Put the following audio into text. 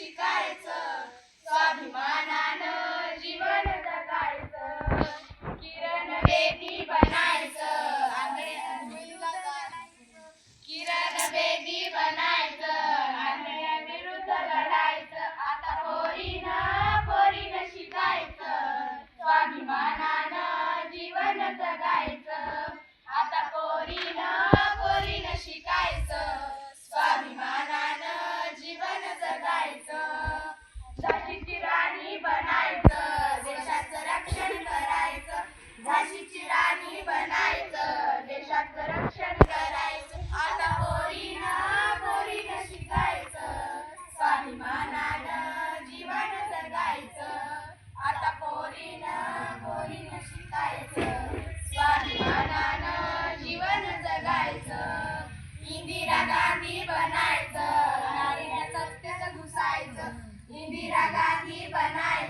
शिकायचं. स्वाभिमान इंदिरा गांधी बनाए